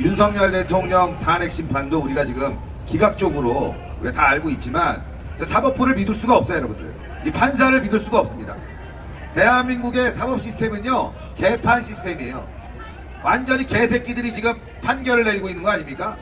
윤석열 대통령 탄핵 심판도 우리가 지금 기각적으로 우리가 다 알고 있지만 사법부를 믿을 수가 없어요, 여러분들. 이 판사를 믿을 수가 없습니다. 대한민국의 사법 시스템은요, 개판 시스템이에요. 완전히 개새끼들이 지금 판결을 내리고 있는 거 아닙니까?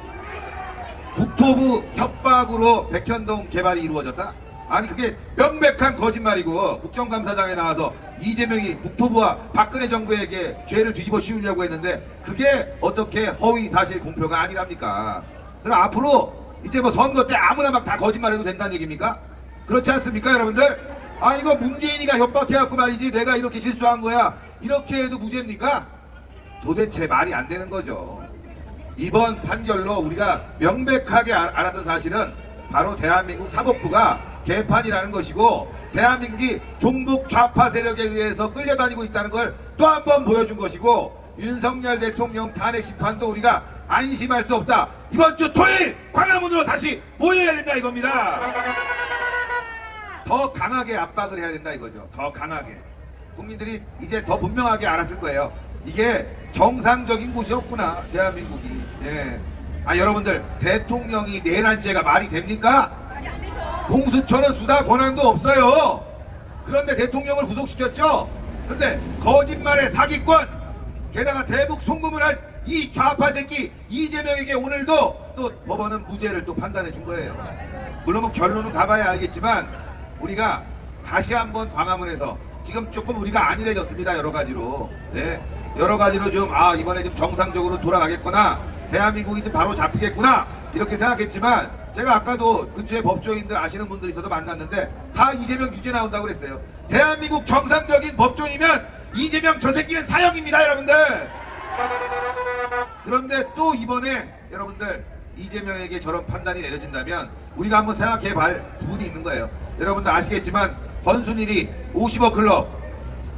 국토부 협박으로 백현동 개발이 이루어졌다? 아니 그게 명백한 거짓말이고 국정감사장에 나와서 이재명이 국토부와 박근혜 정부에게 죄를 뒤집어 씌우려고 했는데 그게 어떻게 허위 사실 공표가 아니랍니까? 그럼 앞으로 이제 뭐 선거 때 아무나 막 다 거짓말해도 된다는 얘기입니까? 그렇지 않습니까 여러분들? 아 이거 문재인이가 협박해갖고 말이지 내가 이렇게 실수한 거야 이렇게 해도 무죄입니까? 도대체 말이 안 되는 거죠. 이번 판결로 우리가 명백하게 알- 알았던 사실은 바로 대한민국 사법부가 개판이라는 것이고 대한민국이 종북 좌파 세력에 의해서 끌려다니고 있다는 걸 또 한 번 보여준 것이고 윤석열 대통령 탄핵 심판도 우리가 안심할 수 없다. 이번 주 토요일 광화문으로 다시 모여야 된다 이겁니다. 더 강하게 압박을 해야 된다 이거죠. 더 강하게. 국민들이 이제 더 분명하게 알았을 거예요. 이게 정상적인 곳이었구나 대한민국이. 예. 아 여러분들 대통령이 내란죄가 말이 됩니까? 공수처는 수사 권한도 없어요. 그런데 대통령을 구속시켰죠. 근데 거짓말의 사기꾼 게다가 대북 송금을 한 이 좌파 새끼 이재명에게 오늘도 또 법원은 무죄를 또 판단해 준 거예요. 물론 뭐 결론은 가봐야 알겠지만 우리가 다시 한번 광화문에서 지금 조금 우리가 안일해졌습니다 여러 가지로 네 여러 가지로 좀 아 이번에 좀 정상적으로 돌아가겠구나 대한민국이 좀 바로 잡히겠구나 이렇게 생각했지만 제가 아까도 근처에 법조인들 아시는 분들 있어서 만났는데 다 이재명 유죄 나온다고 그랬어요 대한민국 정상적인 법조인이면 이재명 저 새끼는 사형입니다 여러분들 그런데 또 이번에 여러분들 이재명에게 저런 판단이 내려진다면 우리가 한번 생각해 볼 부분이 있는 거예요. 여러분들 아시겠지만 권순일이 50억 클럽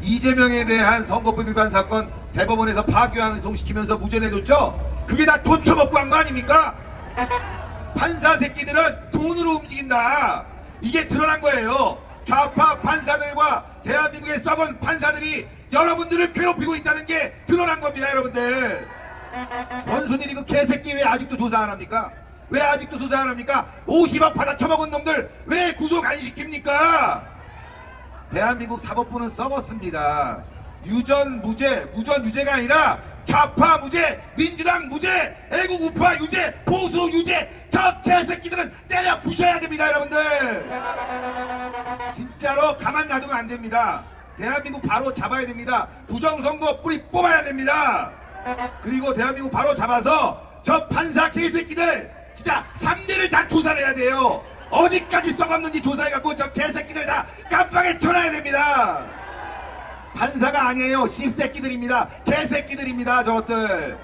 이재명에 대한 선거법 위반 사건 대법원에서 파기환송시키면서 무죄 내줬죠? 그게 다 돈 처먹고 한 거 아닙니까? 판사 새끼들은 돈으로 움직인다. 이게 드러난 거예요. 좌파 판사들과 대한민국의 썩은 판사들이 여러분들을 괴롭히고 있다는 게 드러난 겁니다, 여러분들. 권순일이 그 개새끼 왜 아직도 조사 안 합니까? 왜 아직도 조사 안 합니까? 50억 받아 처먹은 놈들 왜 구속 안 시킵니까? 대한민국 사법부는 썩었습니다. 유전 무죄, 무전 유죄가 아니라 좌파 무죄, 민주당 무죄, 애국 우파 유죄, 보수 유죄, 저 개새끼들은 때려 부셔야 됩니다, 여러분들. 진짜로 가만 놔두면 안 됩니다. 대한민국 바로 잡아야 됩니다. 부정선거 뿌리 뽑아야 됩니다. 그리고 대한민국 바로 잡아서 저 판사 개새끼들 진짜 3대를 다 조사를 해야 돼요. 어디까지 썩었는지 조사해갖고 저 개새끼들 다 깜빵에 쳐놔야 됩니다. 판사가 아니에요. 씹새끼들입니다. 개새끼들입니다. 저것들.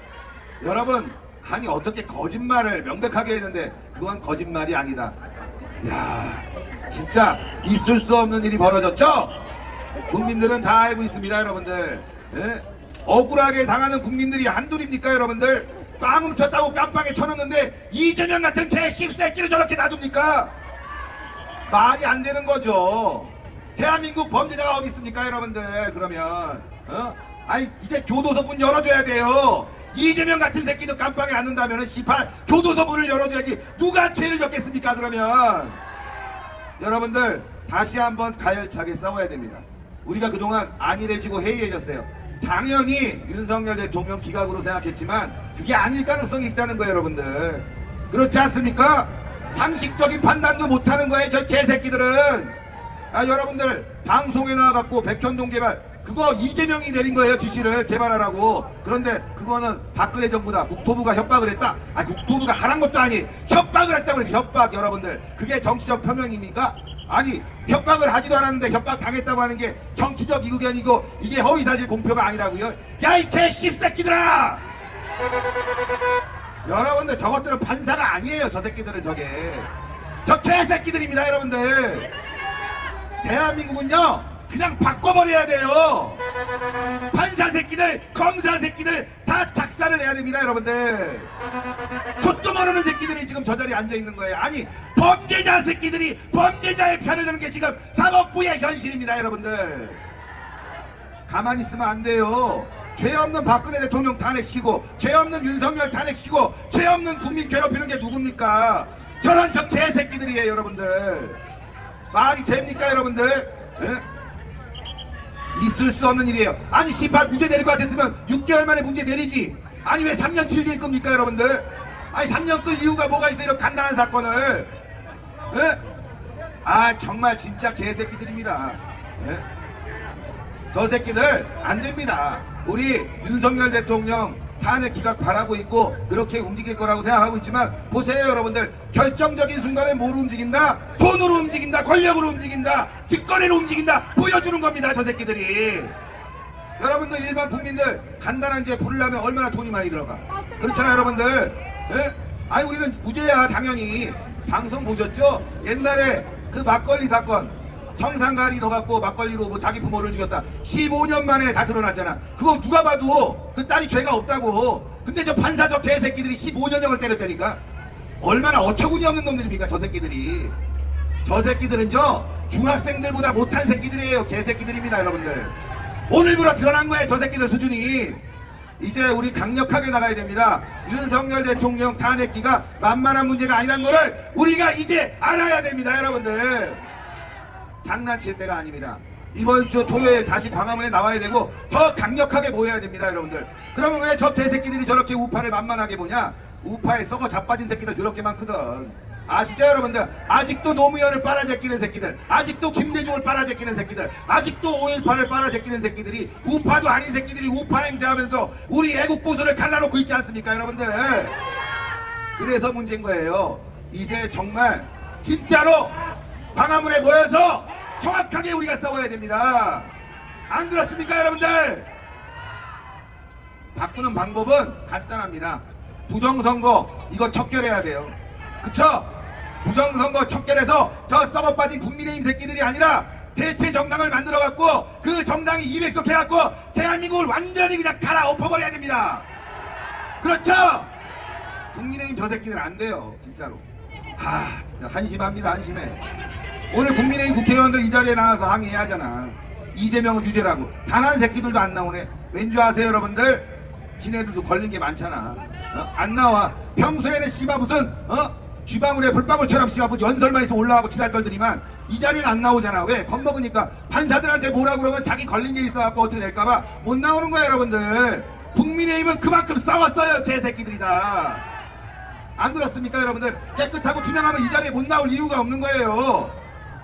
여러분, 아니 어떻게 거짓말을 명백하게 했는데 그건 거짓말이 아니다. 야, 진짜 있을 수 없는 일이 벌어졌죠? 국민들은 다 알고 있습니다, 여러분들. 예? 억울하게 당하는 국민들이 한둘입니까, 여러분들? 빵 훔쳤다고 깜빵에 쳐놓는데 이재명 같은 개 씹새끼를 저렇게 놔둡니까? 말이 안 되는 거죠. 대한민국 범죄자가 어디 있습니까, 여러분들? 그러면 어? 아니 이제 교도소 문 열어줘야 돼요. 이재명 같은 새끼도 깜빵에 앉는다면은 시팔 교도소 문을 열어줘야지 누가 죄를 졌겠습니까? 그러면 여러분들 다시 한번 가열차게 싸워야 됩니다. 우리가 그동안 안일해지고 해이해졌어요. 당연히 윤석열 대통령 기각으로 생각했지만 그게 아닐 가능성이 있다는 거예요, 여러분들. 그렇지 않습니까? 상식적인 판단도 못하는 거예요, 저 개새끼들은. 아, 여러분들 방송에 나와갖고 백현동 개발 그거 이재명이 내린 거예요 지시를 개발하라고. 그런데 그거는 박근혜 정부다. 국토부가 협박을 했다. 아 국토부가 하란 것도 아니. 협박을 했다고 그래서 협박 여러분들. 그게 정치적 표명입니까? 아니 협박을 하지도 않았는데 협박 당했다고 하는 게 정치적 이의견이고 이게 허위사실 공표가 아니라고요? 야 이 개 씹새끼들아! 여러분들 저것들은 판사가 아니에요 저 새끼들은 저게. 저 개새끼들입니다 여러분들 대한민국은요 그냥 바꿔버려야 돼요. 판사 새끼들 검사 새끼들 다 작사를 해야 됩니다 여러분들. 족도 모르는 새끼들이 지금 저 자리에 앉아 있는 거예요. 아니 범죄자 새끼들이 범죄자의 편을 드는 게 지금 사법부의 현실입니다 여러분들. 가만히 있으면 안 돼요. 죄 없는 박근혜 대통령 탄핵시키고 죄 없는 윤석열 탄핵시키고 죄 없는 국민 괴롭히는 게 누굽니까? 저런 저 개새끼들이에요 여러분들 말이 됩니까 여러분들? 예? 있을 수 없는 일이에요 아니 씨발 문제 내릴 것 같았으면 6개월 만에 문제 내리지 아니 왜 3년 칠길 겁니까 여러분들? 아니 3년 끌 이유가 뭐가 있어 이런 간단한 사건을 예? 아 정말 진짜 개새끼들입니다 예? 저 새끼들 안 됩니다. 우리 윤석열 대통령 탄핵 기각 바라고 있고 그렇게 움직일 거라고 생각하고 있지만 보세요 여러분들. 결정적인 순간에 뭐로 움직인다? 돈으로 움직인다? 권력으로 움직인다? 뒷거리로 움직인다? 보여주는 겁니다 저 새끼들이. 여러분들 일반 국민들 간단한 제 부르려면 얼마나 돈이 많이 들어가? 그렇잖아요 여러분들. 예? 아니 우리는 무죄야 당연히. 방송 보셨죠? 옛날에 그 막걸리 사건 청산가리 넣어갖고 막걸리로 뭐 자기 부모를 죽였다. 15년 만에 다 드러났잖아. 그거 누가 봐도 그 딸이 죄가 없다고. 근데 저 판사적 개새끼들이 15년형을 때렸다니까. 얼마나 어처구니 없는 놈들입니까 저 새끼들이. 저 새끼들은 저 중학생들보다 못한 새끼들이에요 개새끼들입니다 여러분들. 오늘부로 드러난 거예요 저 새끼들 수준이. 이제 우리 강력하게 나가야 됩니다. 윤석열 대통령 탄핵기가 만만한 문제가 아니란 거를 우리가 이제 알아야 됩니다 여러분들 장난칠 때가 아닙니다. 이번 주 토요일 다시 광화문에 나와야 되고 더 강력하게 모여야 됩니다 여러분들. 그러면 왜저 개새끼들이 저렇게 우파를 만만하게 보냐? 우파에 썩어 자빠진 새끼들 더럽게 많거든. 아시죠 여러분들? 아직도 노무현을 빨아제끼는 새끼들 아직도 김대중을 빨아제끼는 새끼들 아직도 5.18을 빨아제끼는 새끼들이 우파도 아닌 새끼들이 우파 행세하면서 우리 애국 보수를 갈라놓고 있지 않습니까 여러분들? 그래서 문제인 거예요. 이제 정말 진짜로 광화문에 모여서 정확하게 우리가 싸워야 됩니다 안 그렇습니까 여러분들 바꾸는 방법은 간단합니다. 부정선거 이거 척결해야 돼요. 그쵸? 부정선거 척결해서 저 썩어 빠진 국민의힘 새끼들이 아니라 대체 정당을 만들어 갖고 그 정당이 200석 해갖고 대한민국을 완전히 그냥 갈아 엎어버려야 됩니다. 그렇죠? 국민의힘 저 새끼들 안 돼요. 진짜로. 하, 진짜 한심합니다. 한심해. 오늘 국민의힘 국회의원들 이 자리에 나와서 항의해야 하잖아. 이재명은 유죄라고. 단 한 새끼들도 안 나오네. 왠지 아세요, 여러분들? 지네들도 걸린 게 많잖아. 어? 안 나와. 평소에는 씨바 무슨, 어? 쥐방울에 불방울처럼 씨바 무슨 연설만 해서 올라가고 지랄 떨더니만 이 자리는 안 나오잖아. 왜? 겁먹으니까 판사들한테 뭐라 그러면 자기 걸린 게 있어갖고 어떻게 될까봐 못 나오는 거야, 여러분들. 국민의힘은 그만큼 싸웠어요, 개새끼들이 다. 안 그렇습니까 여러분들 깨끗하고 투명하면 이 자리에 못 나올 이유가 없는 거예요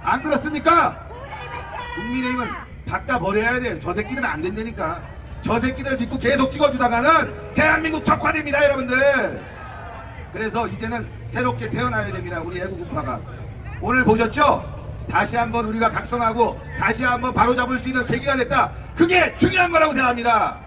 안 그렇습니까? 국민의힘은 바꿔버려야 돼요. 저 새끼들은 안 된다니까. 저 새끼들 믿고 계속 찍어주다가는 대한민국 적화됩니다 여러분들. 그래서 이제는 새롭게 태어나야 됩니다 우리 애국우파가. 오늘 보셨죠? 다시 한번 우리가 각성하고 다시 한번 바로잡을 수 있는 계기가 됐다. 그게 중요한 거라고 생각합니다